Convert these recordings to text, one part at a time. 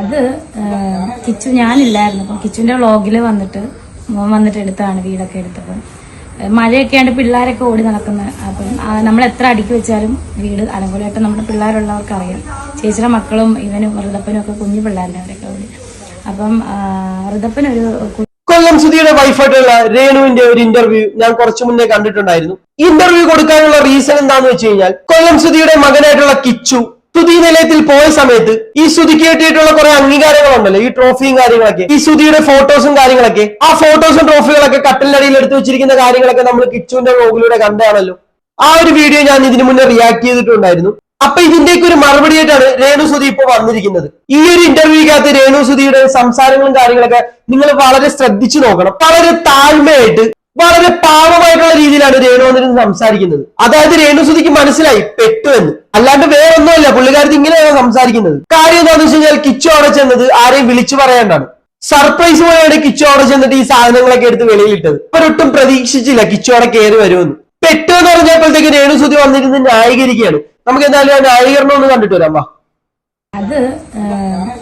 അത് കിച്ചു ഞാനില്ലായിരുന്നു. അപ്പം കിച്ചുവിന്റെ വ്ളോഗിൽ വന്നിട്ട് മോൻ വന്നിട്ട് എടുത്താണ് വീടൊക്കെ എടുത്തപ്പം മഴയൊക്കെ ആണ് പിള്ളേരൊക്കെ ഓടി നടക്കുന്ന. അപ്പം നമ്മൾ എത്ര അടുക്കി വെച്ചാലും വീട് അലങ്കോലമായിട്ട് നമ്മുടെ പിള്ളേരുള്ളവർക്ക് അറിയാം ചേച്ചിയുടെ മക്കളും ഇവനും ഋതപ്പനും ഒക്കെ കുഞ്ഞു പിള്ളേരുടെ അവരൊക്കെ ഓടി. അപ്പം ഋതപ്പനൊരു കൊല്ലം സുധിയുടെ വൈഫായിട്ടുള്ള രേണുവിന്റെ ഒരു ഇന്റർവ്യൂ ഞാൻ കുറച്ചു മുന്നേ കണ്ടിട്ടുണ്ടായിരുന്നു. ഇന്റർവ്യൂ കൊടുക്കാനുള്ള റീസൺ എന്താന്ന് വെച്ച് കഴിഞ്ഞാൽ കൊല്ലം സുധിയുടെ മകനായിട്ടുള്ള കിച്ചു സുധി നിലയത്തിൽ പോയ സമയത്ത് ഈ സ്തുതിക്ക് കിട്ടിയിട്ടുള്ള കുറെ അംഗീകാരങ്ങളുണ്ടല്ലോ. ഈ ട്രോഫിയും കാര്യങ്ങളൊക്കെ. ഈ സ്തുതിയുടെ ഫോട്ടോസും കാര്യങ്ങളൊക്കെ. ആ ഫോട്ടോസും ട്രോഫികളൊക്കെ കട്ടലിനടിയിൽ എടുത്തു വെച്ചിരിക്കുന്ന കാര്യങ്ങളൊക്കെ നമ്മൾ കിച്ചുവിന്റെ വ്ലോഗിലൂടെ കണ്ടാണല്ലോ ആ ഒരു വീഡിയോ ഞാൻ ഇതിനു മുന്നേ റിയാക്ട് ചെയ്തിട്ടുണ്ടായിരുന്നു. അപ്പൊ ഇതിന്റെയൊക്കെ ഒരു മറുപടി ആയിട്ടാണ് രേണു സുധി ഇപ്പൊ വന്നിരിക്കുന്നത്. ഈ ഒരു ഇന്റർവ്യൂക്കകത്ത് രേണു സുധിയുടെ സംസാരങ്ങളും കാര്യങ്ങളൊക്കെ നിങ്ങൾ വളരെ ശ്രദ്ധിച്ചു നോക്കണം. വളരെ താഴ്മയായിട്ട് വളരെ പാവമായിട്ടുള്ള രീതിയിലാണ് രേണു വന്നിരുന്ന് സംസാരിക്കുന്നത്. അതായത് രേണു സുധിക്ക് മനസ്സിലായി പെട്ടു എന്ന് അല്ലാണ്ട് വേറൊന്നുമല്ല പുള്ളിക്കാരത്തി ഇങ്ങനെയാണ് സംസാരിക്കുന്നത്. കാര്യം എന്താണെന്ന് വെച്ച് കഴിഞ്ഞാൽ കിച്ചു അവിടെ ചെന്നത് ആരെയും വിളിച്ചു പറയാണ്ടാണ്. സർപ്രൈസ് പോലെയാണ് കിച്ചു അവിടെ ചെന്നിട്ട് ഈ സാധനങ്ങളൊക്കെ എടുത്ത് വെളിയിലിട്ടത്. അവരൊട്ടും പ്രതീക്ഷിച്ചില്ല കിച്ചു അവിടെ കയറി വരുമെന്ന്. പെട്ടു എന്ന് പറഞ്ഞപ്പോഴത്തേക്ക് രേണു സുധി വന്നിരുന്ന് ന്യായീകരിക്കുകയാണ്. നമുക്ക് എന്തായാലും ആ ന്യായീകരണം ഒന്ന് കണ്ടിട്ട് വരാം വാ. അത്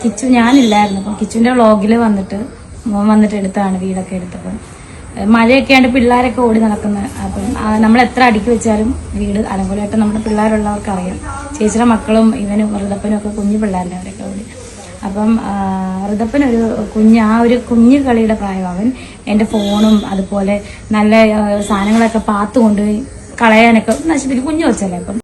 കിച്ചു ഞാനില്ലായിരുന്നു. അപ്പം കിച്ചുവിന്റെ വ്ളോഗിൽ വന്നിട്ട് വന്നിട്ട് എടുത്താണ് വീടൊക്കെ എടുത്തപ്പം. മഴയൊക്കെ ആണ്ട് പിള്ളേരൊക്കെ ഓടി നടക്കുന്നത് അപ്പം നമ്മൾ എത്ര അടുക്കി വെച്ചാലും വീട് അലങ്കോലമായിട്ട് നമ്മുടെ പിള്ളേരുള്ളവർക്ക് അറിയാം ചേച്ചിയുടെ മക്കളും ഇവനും ഋതപ്പനും ഒക്കെ കുഞ്ഞു പിള്ളേരുടെ അവരൊക്കെ ഓടി. അപ്പം വൃതപ്പനൊരു കുഞ്ഞ് ആ ഒരു കുഞ്ഞു കളിയുടെ പ്രായം അവൻ. എന്റെ ഫോണും അതുപോലെ നല്ല സാധനങ്ങളൊക്കെ പാത്തു കൊണ്ടുപോയി കളയാനൊക്കെ കുഞ്ഞു വെച്ചല്ലേ അപ്പം.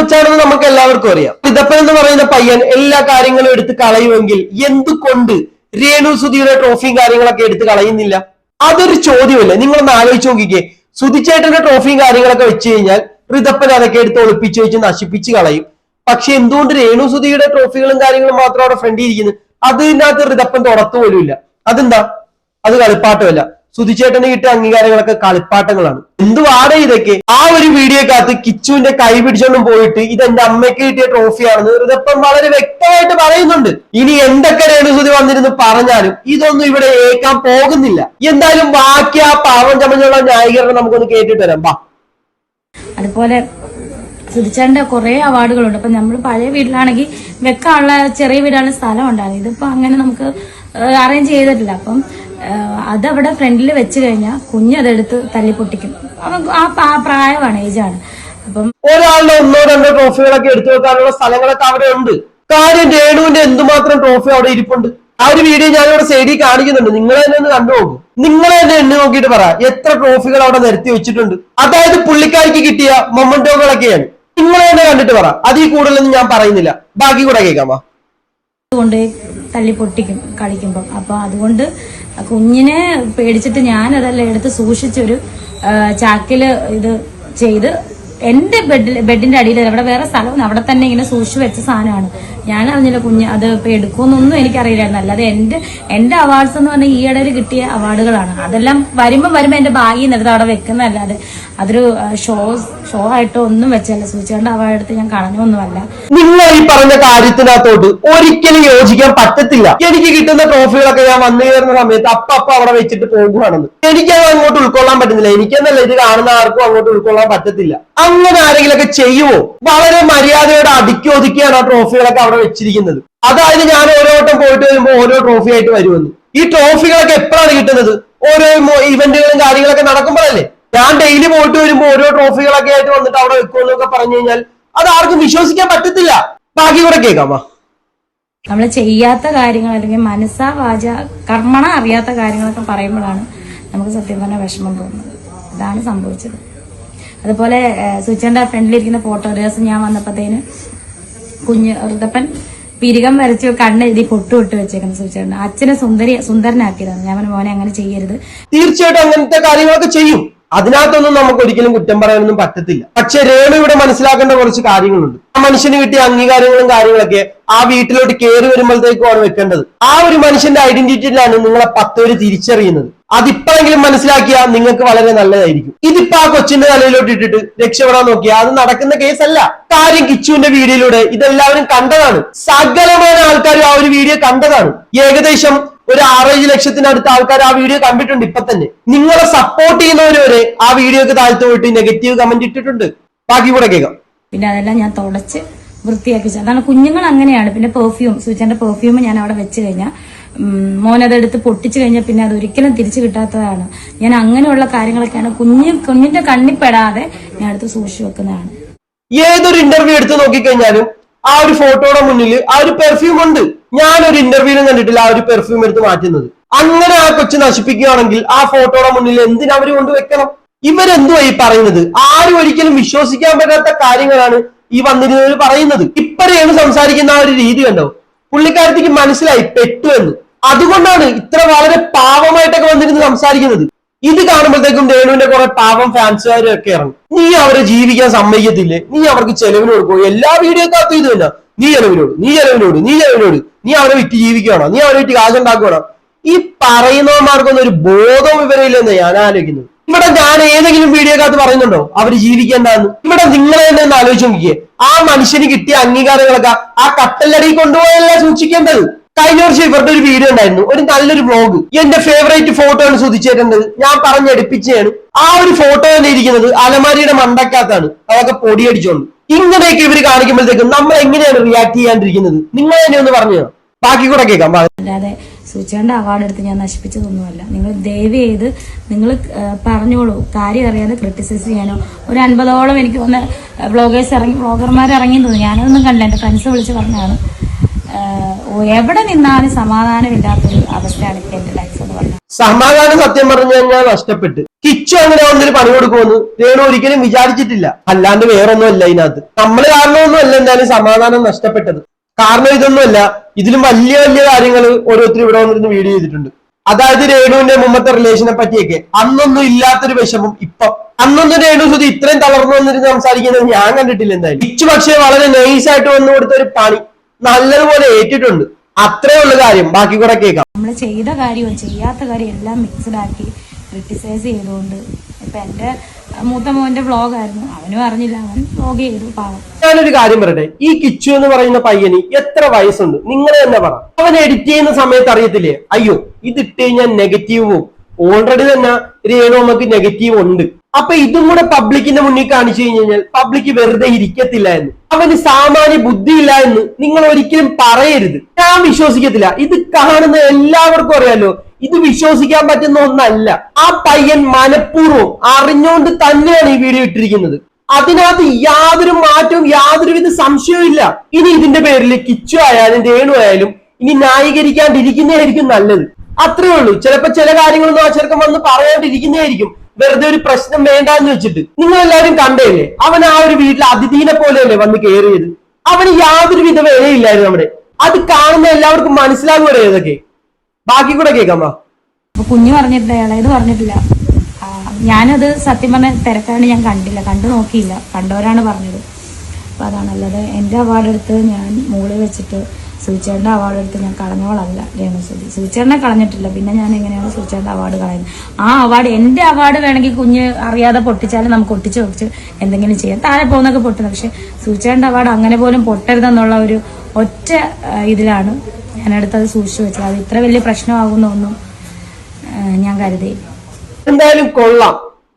വെച്ചാണെന്ന് നമുക്ക് എല്ലാവർക്കും അറിയാം. ഋതപ്പൻ എന്ന് പറയുന്ന പയ്യൻ എല്ലാ കാര്യങ്ങളും എടുത്ത് കളയുമെങ്കിൽ എന്തുകൊണ്ട് രേണു സുധിയുടെ ട്രോഫിയും കാര്യങ്ങളൊക്കെ എടുത്ത് കളയുന്നില്ല? അതൊരു ചോദ്യമല്ലേ. നിങ്ങളൊന്ന് ആലോചിച്ച് നോക്കിക്കേ. സുധിച്ചേട്ടന്റെ ട്രോഫിയും കാര്യങ്ങളൊക്കെ വെച്ച് കഴിഞ്ഞാൽ ഋതപ്പൻ അതൊക്കെ എടുത്ത് ഒളിപ്പിച്ച് വെച്ച് നശിപ്പിച്ച് കളയും. പക്ഷെ എന്തുകൊണ്ട് രേണു സുധിയുടെ ട്രോഫികളും കാര്യങ്ങളും മാത്രം അവിടെ ഫ്രണ്ടിൽ ഇരിക്കുന്നു? അതിനകത്ത് ഋതപ്പൻ തുടത്തു ഇല്ല അതെന്താ? അത് കളിപ്പാട്ടമല്ല. സുധിച്ചേട്ടന് കിട്ടിയ അംഗീകാരങ്ങളൊക്കെ കളിപ്പാട്ടങ്ങളാണ്. എന്തുവാടെ ഇതൊക്കെ? ആ ഒരു വീഡിയോ വീഡിയോക്കകത്ത് കിച്ചുവിന്റെ കൈ പിടിച്ചോണ്ടും പോയിട്ട് ഇത് എന്റെ അമ്മയ്ക്ക് കിട്ടിയ ട്രോഫിയാണെന്ന് ഋതപ്പൻ വളരെ വ്യക്തമായിട്ട് പറയുന്നുണ്ട്. ഇനി എന്തൊക്കെ രേണുസുതി വന്നിരുന്നു പറഞ്ഞാലും ഇതൊന്നും ഇവിടെ ഏക്കാൻ പോകുന്നില്ല. എന്തായാലും ബാക്കി ആ പാവം ചമഞ്ഞുള്ള ന്യായീകരണം നമുക്കൊന്ന് കേട്ടിട്ട് വരാം. വാ അതുപോലെ സുധിച്ചേട്ടന്റെ കുറെ അവാർഡുകളുണ്ട്. അപ്പൊ നമ്മൾ പഴയ വീട്ടിലാണെങ്കിൽ വെക്കാനുള്ള ചെറിയ വീടാനുള്ള സ്ഥലം ഉണ്ടായിരുന്നു ഇതിപ്പോ അങ്ങനെ നമുക്ക് അറേഞ്ച് ചെയ്തിട്ടില്ല. അപ്പം അതവിടെ ഫ്രണ്ടിൽ വെച്ച് കഴിഞ്ഞാൽ കുഞ്ഞതെടുത്ത് തല്ലിപ്പൊട്ടിക്കും. പൊട്ടിക്കും ആ പ്രായമാണ് ഏജാണ്. അപ്പം ഒരാളുടെ ഒന്നോ രണ്ടോ ട്രോഫികളൊക്കെ എടുത്തു വെക്കാനുള്ള സ്ഥലങ്ങളൊക്കെ അവിടെ ഉണ്ട്. കാര്യം രേണുവിന്റെ എന്തുമാത്രം ട്രോഫി അവിടെ ഇരിപ്പുണ്ട്? ആ ഒരു വീഡിയോ ഞാനിവിടെ സൈഡിൽ കാണിക്കുന്നുണ്ട്. നിങ്ങൾ തന്നെ ഒന്ന് കണ്ടു നോക്കും. നിങ്ങൾ തന്നെ എണ്ണി നോക്കിയിട്ട് പറ എത്ര ട്രോഫികൾ അവിടെ നിരത്തി വെച്ചിട്ടുണ്ട്? അതായത് പുള്ളിക്കാരിക്ക് കിട്ടിയ മൊമന്റോകളൊക്കെയാണ് നിങ്ങൾ തന്നെ കണ്ടിട്ട് പറ. അതിൽ കൂടുതലൊന്നും ഞാൻ പറയുന്നില്ല. ബാക്കി കൂടെ കേൾക്കാമോ? കൊണ്ട് തല്ലി പൊട്ടിക്കും കളിക്കുമ്പോൾ അപ്പൊ അതുകൊണ്ട് കുഞ്ഞിനെ പേടിച്ചിട്ട് ഞാൻ അതെല്ലാം എടുത്ത് സൂക്ഷിച്ചൊരു ആ, ചാക്കിൽ ഇത് ചെയ്ത് എന്റെ ബെഡിൽ ബെഡിന്റെ അടിയിൽ അവിടെ വേറെ സ്ഥലമൊന്നും അവിടെ തന്നെ ഇങ്ങനെ സൂക്ഷിച്ചു വെച്ച സാധനമാണ്. ഞാൻ അറിഞ്ഞില്ല കുഞ്ഞ് അത് ഇപ്പൊ എടുക്കുമെന്നൊന്നും എനിക്കറിയില്ലായിരുന്നു. അല്ലാതെ എന്റെ എന്റെ അവാർഡ്സ് എന്ന് പറഞ്ഞാൽ ഈ ഇടയിൽ കിട്ടിയ അവാർഡുകളാണ് അതെല്ലാം വരുമ്പോ വരുമ്പോ എന്റെ നിന്ന് എടുത്ത് അവിടെ വെക്കുന്നതല്ലാതെ അതൊരു ഷോ ഷോ ആയിട്ടോ ഒന്നും വെച്ചല്ല സൂചിച്ചേണ്ട അവാർഡ് ഞാൻ കളഞ്ഞൊന്നുമല്ല. നിങ്ങൾ ഈ പറഞ്ഞ കാര്യത്തിനകത്തോട്ട് ഒരിക്കലും യോജിക്കാൻ പറ്റത്തില്ല. എനിക്ക് കിട്ടുന്ന ട്രോഫികളൊക്കെ ഞാൻ വന്നു കയറുന്ന സമയത്ത് അപ്പ അപ്പ അവിടെ വെച്ചിട്ട് പോകുകയാണെന്ന് എനിക്കത് അങ്ങോട്ട് ഉൾക്കൊള്ളാൻ പറ്റുന്നില്ല. എനിക്കെന്നല്ല ഇത് കാണുന്ന ആർക്കും അങ്ങോട്ട് ഉൾക്കൊള്ളാൻ പറ്റത്തില്ല. അങ്ങനെ ആരെങ്കിലൊക്കെ ചെയ്യുമോ വളരെ മര്യാദയോടെ അടുക്കി ഒതുക്കിയാണ് ആ ട്രോഫികളൊക്കെ അവിടെ വെച്ചിരിക്കുന്നത്. അതായത് ഞാൻ ഓരോ വട്ടം പോയിട്ട് വരുമ്പോൾ ഓരോ ട്രോഫി ആയിട്ട് വരുമെന്ന്. ഈ ട്രോഫികളൊക്കെ എപ്പോഴാണ് കിട്ടുന്നത്? ഓരോ ഇവന്റുകളും കാര്യങ്ങളൊക്കെ നടക്കുമ്പോഴല്ലേ? ഞാൻ ഡെയിലി പോയിട്ട് വരുമ്പോൾ ഓരോ ട്രോഫികളൊക്കെ ആയിട്ട് വന്നിട്ട് അവിടെ വെക്കുമെന്നൊക്കെ പറഞ്ഞു കഴിഞ്ഞാൽ അത് ആർക്കും വിശ്വസിക്കാൻ പറ്റത്തില്ല. ബാക്കി കൂടെ കേൾക്കാമോ നമ്മൾ ചെയ്യാത്ത കാര്യങ്ങൾ അല്ലെങ്കിൽ മനസ്സാ വാച കർമ്മണ അറിയാത്ത കാര്യങ്ങളൊക്കെ പറയുമ്പോഴാണ് നമുക്ക് സത്യം പറഞ്ഞ വിഷമം തോന്നുന്നത്. ഇതാണ് സംഭവിച്ചത്. അതുപോലെ സുച്ചന്റെ ഫ്രണ്ടിലിരിക്കുന്ന ഫോട്ടോഗ്രാഫ്സ് ഞാൻ വന്നപ്പോഴത്തേന് കുഞ്ഞ് ഋതപ്പൻ പിരികം വരച്ച് കണ്ണെഴുതി പൊട്ടു ഇട്ട് വെച്ചേക്കുന്നു സുച്ചേട്ടൻ അച്ഛനെ സുന്ദരി സുന്ദരനാക്കിയതാണ്. ഞാൻ മോനെ അങ്ങനെ ചെയ്യരുത്. തീർച്ചയായിട്ടും അങ്ങനത്തെ കാര്യങ്ങളൊക്കെ ചെയ്യും. അതിനകത്തൊന്നും നമുക്ക് ഒരിക്കലും കുറ്റം പറയാനൊന്നും പറ്റത്തില്ല. പക്ഷെ രേണു ഇവിടെ മനസ്സിലാക്കേണ്ട കുറച്ച് കാര്യങ്ങളുണ്ട്. ആ മനുഷ്യന് കിട്ടിയ അംഗീകാരങ്ങളും കാര്യങ്ങളൊക്കെ ആ വീട്ടിലോട്ട് കയറി വരുമ്പോഴത്തേക്കുമാണ് വെക്കേണ്ടത്. ആ ഒരു മനുഷ്യന്റെ ഐഡന്റിറ്റിയിലാണ് നിങ്ങളെ പത്തോര് തിരിച്ചറിയുന്നത്. അതിപ്പോഴെങ്കിലും മനസ്സിലാക്കിയ നിങ്ങൾക്ക് വളരെ നല്ലതായിരിക്കും. ഇതിപ്പോ ആ കൊച്ചിന്റെ തലയിലോട്ട് ഇട്ടിട്ട് രക്ഷപ്പെടാൻ നോക്കിയാൽ അത് നടക്കുന്ന കേസല്ല. കാര്യം കിച്ചുവിന്റെ വീഡിയോയിലൂടെ ഇതെല്ലാവരും കണ്ടതാണ്. സകലമായ ആൾക്കാരും ആ ഒരു വീഡിയോ കണ്ടതാണ്. ഏകദേശം ഒരു ആറേഴ് ലക്ഷത്തിനടുത്ത് ആൾക്കാർ ആ വീഡിയോ കണ്ടിട്ടുണ്ട് ഇപ്പൊ തന്നെ. നിങ്ങളെ സപ്പോർട്ട് ചെയ്യുന്നവര് വരെ ആ വീഡിയോക്ക് താഴ്ത്തു പോയിട്ട് നെഗറ്റീവ് കമന്റ് ഇട്ടിട്ടുണ്ട്. ബാക്കി കൂടെ കേൾക്കാം. പിന്നെ അതെല്ലാം ഞാൻ തുടച്ച് വൃത്തിയാക്കി അതാണ് കുഞ്ഞുങ്ങൾ അങ്ങനെയാണ്. പിന്നെ പെർഫ്യൂം സൂചന്റെ പെർഫ്യൂം ഞാൻ അവിടെ വെച്ച് കഴിഞ്ഞാൽ മോനതെടുത്ത് പൊട്ടിച്ചു കഴിഞ്ഞാൽ പിന്നെ അത് ഒരിക്കലും തിരിച്ചു കിട്ടാത്തതാണ്. ഞാൻ അങ്ങനെയുള്ള കാര്യങ്ങളൊക്കെയാണ് കുഞ്ഞു കുഞ്ഞിന്റെ കണ്ണിപ്പെടാതെ ഞാൻ എടുത്ത് സൂക്ഷിച്ചു വെക്കുന്നതാണ്. ഏതൊരു ഇന്റർവ്യൂ എടുത്ത് നോക്കിക്കഴിഞ്ഞാലും ആ ഒരു ഫോട്ടോയുടെ മുന്നിൽ ആ ഒരു പെർഫ്യൂം ഉണ്ട്. ഞാൻ ഒരു ഇന്റർവ്യൂവിനും കണ്ടിട്ടില്ല ആ ഒരു പെർഫ്യൂം എടുത്ത് മാറ്റുന്നത്. അങ്ങനെ ആ കൊച്ചു നശിപ്പിക്കുകയാണെങ്കിൽ ആ ഫോട്ടോയുടെ മുന്നിൽ എന്തിനാ അവർ കൊണ്ട് വെക്കണം ഇവരെന്തുവാ ഈ പറയുന്നത്? ആരും ഒരിക്കലും വിശ്വസിക്കാൻ പറ്റാത്ത കാര്യങ്ങളാണ് ഈ വന്നിരുന്നവർ പറയുന്നത്. ഇപ്പറയാണ് സംസാരിക്കുന്ന ആ ഒരു രീതി കണ്ടോ? പുള്ളിക്കാരത്തേക്ക് മനസ്സിലായി പെട്ടു എന്ന്. അതുകൊണ്ടാണ് ഇത്ര വളരെ പാവമായിട്ടൊക്കെ വന്നിരുന്ന് സംസാരിക്കുന്നത്. ഇത് കാണുമ്പോഴത്തേക്കും രേണുവിന്റെ കുറെ പാവം ഫാൻസുകാരൊക്കെ ഇറങ്ങും. നീ അവരെ ജീവിക്കാൻ സമ്മതിക്കത്തില്ലേ? നീ അവർക്ക് ചെലവിന് കൊടുക്കും എല്ലാ വീഡിയോക്കകത്തും ഇത് തന്നെ. നീ ചെലവിനോട് നീ ചെലവിനോട് നീ ചെലവിനോട് നീ അവരെ വിറ്റ് ജീവിക്കുകയാണോ? നീ അവരെ വിറ്റ് കാശുണ്ടാക്കുകയാണോ ഈ പറയുന്നവന്മാർക്കൊന്നും ഒരു ബോധം വിവരമില്ലെന്ന് ഞാൻ ആലോചിക്കുന്നത്. ഇവിടെ ഞാൻ ഏതെങ്കിലും വീഡിയോക്കകത്ത് പറയുന്നുണ്ടോ? അവർ ജീവിക്കേണ്ടെന്ന്. ഇവിടെ നിങ്ങൾ തന്നെ ഒന്ന് ആലോചിച്ച് നോക്കിയേ ആ മനുഷ്യന് കിട്ടിയ അംഗീകാരങ്ങളൊക്കെ ആ കട്ടലടി കൊണ്ടുപോയല്ല സൂക്ഷിക്കേണ്ടത്? കഴിഞ്ഞ വർഷം ഇവരുടെ ഒരു വീഡിയോ ഉണ്ടായിരുന്നു. ഒരു നല്ലൊരു വ്ലോഗ് എന്റെ ഫേവറേറ്റ് ഫോട്ടോ ആണ് ശ്രദ്ധിച്ചേക്കുന്നത് ഞാൻ പറഞ്ഞെടുപ്പിച്ചാണ് ആ ഒരു ഫോട്ടോ തന്നെ ഇരിക്കുന്നത് അലമാരിയുടെ മണ്ടക്കകത്താണ്. അതൊക്കെ പൊടിയടിച്ചോണ്ട്. ഇങ്ങനെയൊക്കെ ഇവർ കാണിക്കുമ്പോഴത്തേക്കും നമ്മൾ എങ്ങനെയാണ് റിയാക്ട് ചെയ്യാണ്ടിരിക്കുന്നത്? നിങ്ങൾ തന്നെ ഒന്ന് പറഞ്ഞു ബാക്കി കൂടെ കേൾക്കാം. അല്ലാതെ സൂചിയുടെ അവാർഡ് എടുത്ത് ഞാൻ നശിപ്പിച്ചതൊന്നുമല്ല നിങ്ങൾ ദയവ് ചെയ്ത് നിങ്ങൾ പറഞ്ഞോളൂ. കാര്യം അറിയാതെ ക്രിട്ടിസൈസ് ചെയ്യാനോ. ഒരു അൻപതോളം എനിക്ക് വന്ന ബ്ലോഗേഴ്സ് ഇറങ്ങി ബ്ലോഗർമാർ ഇറങ്ങി തോന്നി ഞാനതൊന്നും കണ്ടില്ല. എന്റെ ഫ്രണ്ട്സ് വിളിച്ച് പറഞ്ഞാണ് എവിടെ നിന്നാലും സമാധാനമില്ലാത്തൊരു അവസ്ഥയാണ് ഇപ്പൊ എന്റെ ലൈഫ് എന്ന് പറഞ്ഞത് സമാധാനം സത്യം പറഞ്ഞു കഴിഞ്ഞാൽ നഷ്ടപ്പെട്ട്. കിച്ചു അങ്ങനെ ഒന്നിന് പണി കൊടുക്കുമെന്ന് രേണു ഒരിക്കലും വിചാരിച്ചിട്ടില്ല. അല്ലാണ്ട് വേറൊന്നും അല്ല ഇതിനകത്ത്. നമ്മൾ കാരണമൊന്നും അല്ല എന്തായാലും സമാധാനം നഷ്ടപ്പെട്ടത്. കാരണം ഇതൊന്നുമല്ല ഇതിലും വലിയ വലിയ കാര്യങ്ങൾ ഓരോരുത്തർ ഇവിടെ വന്നിരുന്ന് വീഡിയോ ചെയ്തിട്ടുണ്ട്. അതായത് രേണുവിന്റെ മുമ്പത്തെ റിലേഷനെ പറ്റിയൊക്കെ. അന്നൊന്നും ഇല്ലാത്തൊരു വിഷമം ഇപ്പൊ. അന്നൊന്നും രേണു സുധി ഇത്രയും തളർന്നു വന്നിരുന്ന് സംസാരിക്കുന്നത് ഞാൻ കണ്ടിട്ടില്ല എന്തായാലും. കിച്ചു പക്ഷേ വളരെ നൈസായിട്ട് വന്നു കൊടുത്ത ഒരു പണി. നല്ലതുപോലെ ഏറ്റിട്ടുണ്ട്. അത്രേ ഉള്ള കാര്യം. ബാക്കി കൂടെ കേൾക്കാം. നമ്മൾ ചെയ്ത കാര്യവും ചെയ്യാത്ത കാര്യം എല്ലാം മിക്സഡ് ആക്കി ക്രിട്ടിസൈസ് ചെയ്തുകൊണ്ട്. ഇപ്പൊ എന്റെ മൂത്ത മോന്റെ വ്ളോഗായിരുന്നു അവനും അറിഞ്ഞില്ല. അവൻ വ്ളോഗ് ചെയ്തു. പാവം. ഞാനൊരു കാര്യം പറയട്ടെ. ഈ കിച്ചു എന്ന് പറയുന്ന പയ്യന് എത്ര വയസ്സുണ്ട്? നിങ്ങൾ തന്നെ പറ. അവൻ എഡിറ്റ് ചെയ്യുന്ന സമയത്ത് അറിയത്തില്ലേ? അയ്യോ ഇത് ഇട്ട് കഴിഞ്ഞാൽ നെഗറ്റീവ് പോകും ഓൾറെഡി തന്നെ രേണു നമുക്ക് നെഗറ്റീവ് ഉണ്ട്. അപ്പൊ ഇതും കൂടെ പബ്ലിക്കിന്റെ മുന്നിൽ കാണിച്ചു കഴിഞ്ഞു കഴിഞ്ഞാൽ പബ്ലിക് വെറുതെ ഇരിക്കത്തില്ല എന്ന്. അവന് സാമാന്യ ബുദ്ധിയില്ല എന്ന് നിങ്ങൾ ഒരിക്കലും പറയരുത്. ഞാൻ വിശ്വസിക്കത്തില്ല. ഇത് കാണുന്ന എല്ലാവർക്കും അറിയാലോ. ഇത് വിശ്വസിക്കാൻ പറ്റുന്ന ഒന്നല്ല. ആ പയ്യൻ മനഃപൂർവം അറിഞ്ഞുകൊണ്ട് തന്നെയാണ് ഈ വീഡിയോ ഇട്ടിരിക്കുന്നത്. അതിനകത്ത് യാതൊരു മാറ്റവും യാതൊരുവിധ സംശയവും ഇല്ല. ഇനി ഇതിന്റെ പേരിൽ കിച്ചു ആയാലും രേണു ആയാലും ഇനി ന്യായീകരിക്കാണ്ടിരിക്കുന്നതായിരിക്കും നല്ലത്. അത്രേ ഉള്ളൂ. ചിലപ്പോ ചില കാര്യങ്ങളൊന്നും ആ ചെറുക്കം വന്ന് പറയാണ്ടിരിക്കുന്നതായിരിക്കും. വെറുതെ ഒരു പ്രശ്നം വേണ്ടാന്ന് വെച്ചിട്ട് നിങ്ങൾ എല്ലാവരും കണ്ടേല്ലേ അവൻ ആ ഒരു വീട്ടിൽ അതിഥീനെ പോലെയല്ലേ വന്ന് കയറിയത് അവന് യാതൊരു വിധ വിലയില്ലായിരുന്നു അവിടെ. അത് കാണുന്ന എല്ലാവർക്കും മനസ്സിലാകുമല്ലോ ഏതൊക്കെ ബാക്കി കൂടെ കേൾക്കാമോ വാ. അപ്പൊ കുഞ്ഞു പറഞ്ഞിട്ടില്ല ഇത് പറഞ്ഞിട്ടില്ല. ഞാനത് സത്യം പറഞ്ഞ തിരക്കാണ് ഞാൻ കണ്ടില്ല. കണ്ടു നോക്കിയില്ല. കണ്ടവരാണ് പറഞ്ഞത്. അപ്പൊ അതാണല്ലാതെ. എന്റെ അവാർഡ് എടുത്ത് ഞാൻ മുകളിൽ വെച്ചിട്ട് സൂചേണ്ട അവാർഡ് എടുത്ത് ഞാൻ കളഞ്ഞോളല്ല രേണുസുതി സുവിച്ചേട്ടനെ കളഞ്ഞിട്ടില്ല പിന്നെ ഞാൻ എങ്ങനെയാണ് സൂചേണ്ട അവാർഡ് കളയുന്നത്? ആ അവാർഡ് എന്റെ അവാർഡ് വേണമെങ്കിൽ കുഞ്ഞ് അറിയാതെ പൊട്ടിച്ചാലും നമുക്ക് ഒട്ടിച്ച് വെച്ച് എന്തെങ്കിലും ചെയ്യാം. താഴെ പോകുന്നൊക്കെ പൊട്ടുന്നത്. പക്ഷെ സൂചേണ്ട അവാർഡ് അങ്ങനെ പോലും പൊട്ടരുതെന്നുള്ള ഒരു ഒറ്റ ഇതിലാണ് ഞാൻ ഞാനെടുത്തത് സൂക്ഷിച്ചു വെച്ചത്. അത് ഇത്ര വലിയ പ്രശ്നമാകുന്നൊന്നും ഞാൻ കരുതി എന്തായാലും കൊള്ളാം.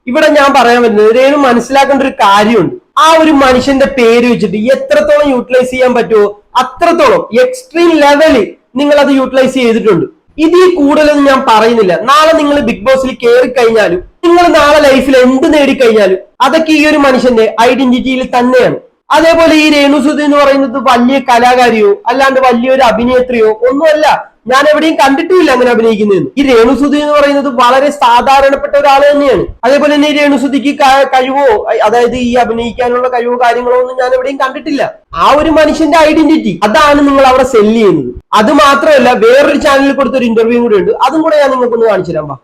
ഇവിടെ ഞാൻ പറയാൻ പറ്റുന്നത് രേണു മനസ്സിലാക്കേണ്ട ഒരു കാര്യമുണ്ട്. ആ ഒരു മനുഷ്യന്റെ പേര് വെച്ചിട്ട് എത്രത്തോളം യൂട്ടിലൈസ് ചെയ്യാൻ പറ്റുമോ അത്രത്തോളം എക്സ്ട്രീം ലെവലിൽ നിങ്ങൾ അത് യൂട്ടിലൈസ് ചെയ്തിട്ടുണ്ട്. ഇതിൽ കൂടുതലൊന്നും ഞാൻ പറയുന്നില്ല. നാളെ നിങ്ങൾ ബിഗ് ബോസിൽ കയറി കഴിഞ്ഞാലും നിങ്ങൾ നാളെ ലൈഫിൽ എന്ത് നേടിക്കഴിഞ്ഞാലും അതൊക്കെ ഈ ഒരു മനുഷ്യന്റെ ഐഡന്റിറ്റിയിൽ തന്നെയാണ്. അതേപോലെ ഈ രേണുസുതി എന്ന് പറയുന്നത് വലിയ കലാകാരിയോ അല്ലാണ്ട് വലിയൊരു അഭിനേത്രിയോ ഒന്നുമല്ല. ഞാൻ എവിടെയും കണ്ടിട്ടില്ല അങ്ങനെ അഭിനയിക്കുന്നതെന്ന്. ഈ രേണുസുതി എന്ന് പറയുന്നത് വളരെ സാധാരണപ്പെട്ട ഒരാൾ തന്നെയാണ്. അതേപോലെ തന്നെ ഈ രേണുസുതിക്ക് കഴിവോ അതായത് ഈ അഭിനയിക്കാനുള്ള കഴിവോ കാര്യങ്ങളോ ഒന്നും ഞാൻ എവിടെയും കണ്ടിട്ടില്ല. ആ ഒരു മനുഷ്യന്റെ ഐഡന്റിറ്റി അതാണ് നിങ്ങൾ അവിടെ സെല്ല് ചെയ്യുന്നത്. അത് മാത്രമല്ല വേറൊരു ചാനലിൽ കൊടുത്തൊരു ഇന്റർവ്യൂ കൂടെ ഉണ്ട്. അതും കൂടെ ഞാൻ നിങ്ങൾക്കൊന്ന് കാണിച്ചു തരാം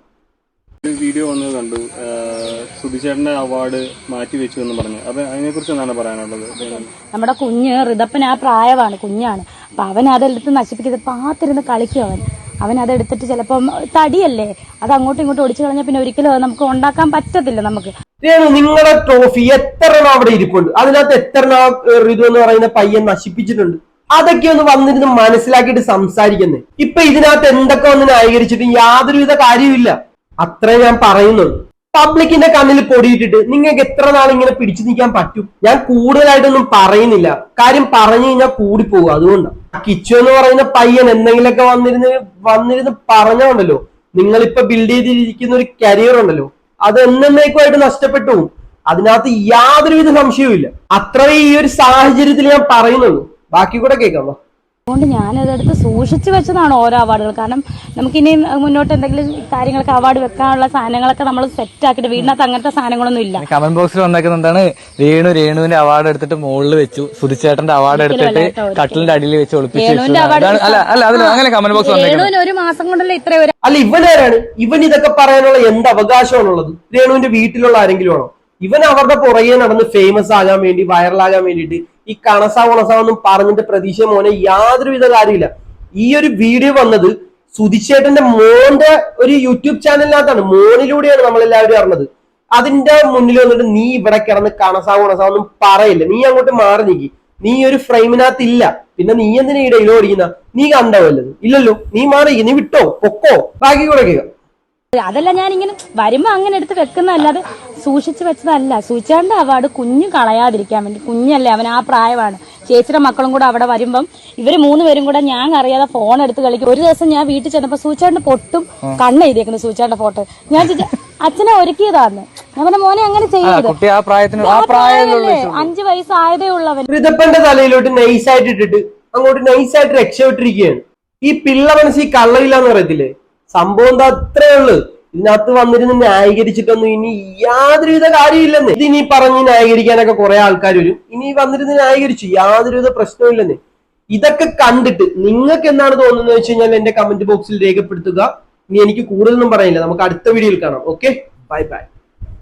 ഒരു വീഡിയോ വന്നത് കണ്ടു. സുധിച്ചേട്ടന്റെ അവാർഡ് മാറ്റി വെച്ചു എന്ന് പറഞ്ഞു. അപ്പൊ അതിനെക്കുറിച്ച് എന്താണ് പറയാനുള്ളത്? നമ്മുടെ കുഞ്ഞ് റിതപ്പൻ ആ പ്രായമാണ് കുഞ്ഞാണ്. അപ്പൊ അവൻ അതെടുത്ത് നശിപ്പിക്കുന്നത് പാത്തിരുന്ന് കളിക്കും അവൻ. അവൻ അതെടുത്തിട്ട് ചിലപ്പം തടിയല്ലേ? അത് അങ്ങോട്ടും ഇങ്ങോട്ടും ഒടിച്ചു കളഞ്ഞാൽ പിന്നെ ഒരിക്കലും അത് നമുക്ക് ഉണ്ടാക്കാൻ പറ്റത്തില്ല നമുക്ക്. നിങ്ങളുടെ ട്രോഫി എത്ര അവിടെ ഇരിപ്പുണ്ട്? അതിനകത്ത് എത്ര ഋതു എന്ന് പറയുന്ന പയ്യൻ നശിപ്പിച്ചിട്ടുണ്ട്? അതൊക്കെ ഒന്ന് വന്നിരുന്ന് മനസ്സിലാക്കിയിട്ട് സംസാരിക്കുന്നത് ഇപ്പൊ ഇതിനകത്ത് എന്തൊക്കെ ഒന്ന് ന്യായീകരിച്ചിട്ട് യാതൊരുവിധ കാര്യമില്ല അത്രേ ഞാൻ പറയുന്നുള്ളൂ. പബ്ലിക്കിന്റെ കണ്ണിൽ പൊടിയിട്ടിട്ട് നിങ്ങൾക്ക് എത്ര നാൾ ഇങ്ങനെ പിടിച്ചു നിൽക്കാൻ പറ്റും? ഞാൻ കൂടുതലായിട്ടൊന്നും പറയുന്നില്ല. കാര്യം പറഞ്ഞു കഴിഞ്ഞാൽ കൂടി പോകും അതുകൊണ്ടാണ് കിച്ചു എന്ന് പറയുന്ന പയ്യൻ എന്തെങ്കിലുമൊക്കെ വന്നിരുന്ന് വന്നിരുന്ന് പറഞ്ഞുണ്ടല്ലോ. നിങ്ങളിപ്പോ ബിൽഡ് ചെയ്തിരിക്കുന്ന ഒരു കരിയർ ഉണ്ടല്ലോ. അത് എന്നേക്കുമായിട്ട് നഷ്ടപ്പെട്ടു. അതിനകത്ത് യാതൊരുവിധ സംശയവും ഇല്ല അത്രയും ഈ ഒരു സാഹചര്യത്തിൽ ഞാൻ പറയുന്നുള്ളൂ. ബാക്കി കൂടെ കേൾക്കാം വാ. അതുകൊണ്ട് ഞാനതെടുത്ത് സൂക്ഷിച്ചു വെച്ചതാണ് ഓരോ അവാർഡുകൾ. കാരണം നമുക്കിനി മുന്നോട്ട് എന്തെങ്കിലും കാര്യങ്ങളൊക്കെ അവാർഡ് വെക്കാനുള്ള സാധനങ്ങളൊക്കെ നമ്മൾ സെറ്റ് ആക്കിയിട്ട് വീടിനകത്ത് അങ്ങനത്തെ സാധനങ്ങളൊന്നും ഇല്ല. കമന്റ് ബോക്സിൽ വന്നേക്കുന്ന എന്താണ്? രേണു രേണുവിന്റെ അവാർഡ് എടുത്തിട്ട് മുകളിൽ വെച്ചു. സുധിച്ചേട്ടന്റെ അവാർഡ് എടുത്തിട്ട് കട്ടിലിന്റെ അടിയിൽ വെച്ച് ഒളിപ്പിച്ചു അങ്ങനെ കമന്റ് ബോക്സ് വന്നേക്കുന്നത്. രേണുവിന് ഒരു മാസം കൊണ്ടല്ലേ അല്ല ഇവനാരാണ് ഇവൻ ഇതൊക്കെ പറയാനുള്ള എന്ത് അവകാശമാണുള്ളത് രേണുവിന്റെ വീട്ടിലുള്ള ആരെങ്കിലും ആണോ? ഇവൻ അവരുടെ പുറകെ നടന്ന് ഫേമസ് ആകാൻ വേണ്ടി വൈറലാകാൻ വേണ്ടിയിട്ട് ഈ കണസ ഉണസ ഒന്നും പറഞ്ഞിട്ട് പ്രതീക്ഷ മോനെ യാതൊരുവിധ കാര്യമില്ല. ഈ ഒരു വീഡിയോ വന്നത് സുധിച്ചേട്ടന്റെ മോന്റെ ഒരു യൂട്യൂബ് ചാനലിനകത്താണ്. മോനിലൂടെയാണ് നമ്മൾ എല്ലാവരും അറിഞ്ഞത്. അതിന്റെ മുന്നിൽ വന്നിട്ട് നീ ഇവിടെ കിടന്ന് കണസ ഉണസ ഒന്നും പറയില്ല. നീ അങ്ങോട്ട് മാറി നീക്കി. നീ ഒരു ഫ്രെയിമിനകത്ത് ഇല്ല. പിന്നെ നീ എന്തിനാ അടിക്കുന്ന? നീ കണ്ടോ വല്ലത്. ഇല്ലല്ലോ. നീ മാറി നീ വിട്ടോ? പൊക്കോ? ബാക്കി കൂടെ കേൾക്കാം. അതല്ല ഞാൻ ഇങ്ങനെ വരുമ്പോ അങ്ങനെ എടുത്ത് വെക്കുന്നതല്ലാതെ സൂക്ഷിച്ചു വെച്ചതല്ല. സൂക്ഷിച്ചാണ്ട് അവാർഡ് കുഞ്ഞു കളയാതിരിക്കാൻ വേണ്ടി കുഞ്ഞല്ലേ അവൻ ആ പ്രായമാണ്. ചേച്ചിയുടെ മക്കളും കൂടെ അവിടെ വരുമ്പം ഇവർ മൂന്ന് പേരും കൂടെ ഞാൻ അറിയാതെ ഫോൺ എടുത്ത് കളിക്കും. ഒരു ദിവസം ഞാൻ വീട്ടിൽ ചെന്നപ്പോ സൂചിച്ചാണ്ട് പൊട്ടും കണ്ണ് എഴുതിയേക്കുന്നു സൂചിച്ചാണ്ട് ഫോട്ടോ ഞാൻ ചോദിച്ചു അച്ഛനെ ഒരുക്കിയതാന്ന്. നമ്മുടെ മോനെ അങ്ങനെ ചെയ്യരുത്. കുട്ടി ആ പ്രായത്തിന് ആ ആ പ്രായത്തിലുള്ള പ്രായമല്ലേ അഞ്ചു വയസ്സായതേ ഉള്ളവൻ. ഋതപ്പന്റെ തലയിലോട്ട് നൈസായിട്ട് ഇട്ടിട്ട് അങ്ങോട്ട് നൈസായിട്ട് രക്ഷപ്പെട്ടിരിക്കുകയാണ്. ഈ പിള്ള മനസ്സിൽ കള്ളയില്ല എന്ന് പറയത്തില്ലേ? സംഭവം എന്താ അത്രേ ഉള്ളു. ഇതിനകത്ത് വന്നിരുന്ന് ന്യായീകരിച്ചിട്ടൊന്നും ഇനി യാതൊരുവിധ കാര്യമില്ലെന്ന്. ഇത് ഇനി പറഞ്ഞ് ന്യായീകരിക്കാനൊക്കെ കുറെ ആൾക്കാർ വരും. ഇനി വന്നിരുന്ന് ന്യായീകരിച്ചു. യാതൊരുവിധ പ്രശ്നമില്ലെന്ന് ഇതൊക്കെ കണ്ടിട്ട് നിങ്ങൾക്ക് എന്താണ് തോന്നുന്നത് വെച്ച് കഴിഞ്ഞാൽ എന്റെ കമന്റ് ബോക്സിൽ രേഖപ്പെടുത്തുക. ഇനി എനിക്ക് കൂടുതലൊന്നും പറയില്ല നമുക്ക് അടുത്ത വീഡിയോയിൽ കാണാം. Okay bye bye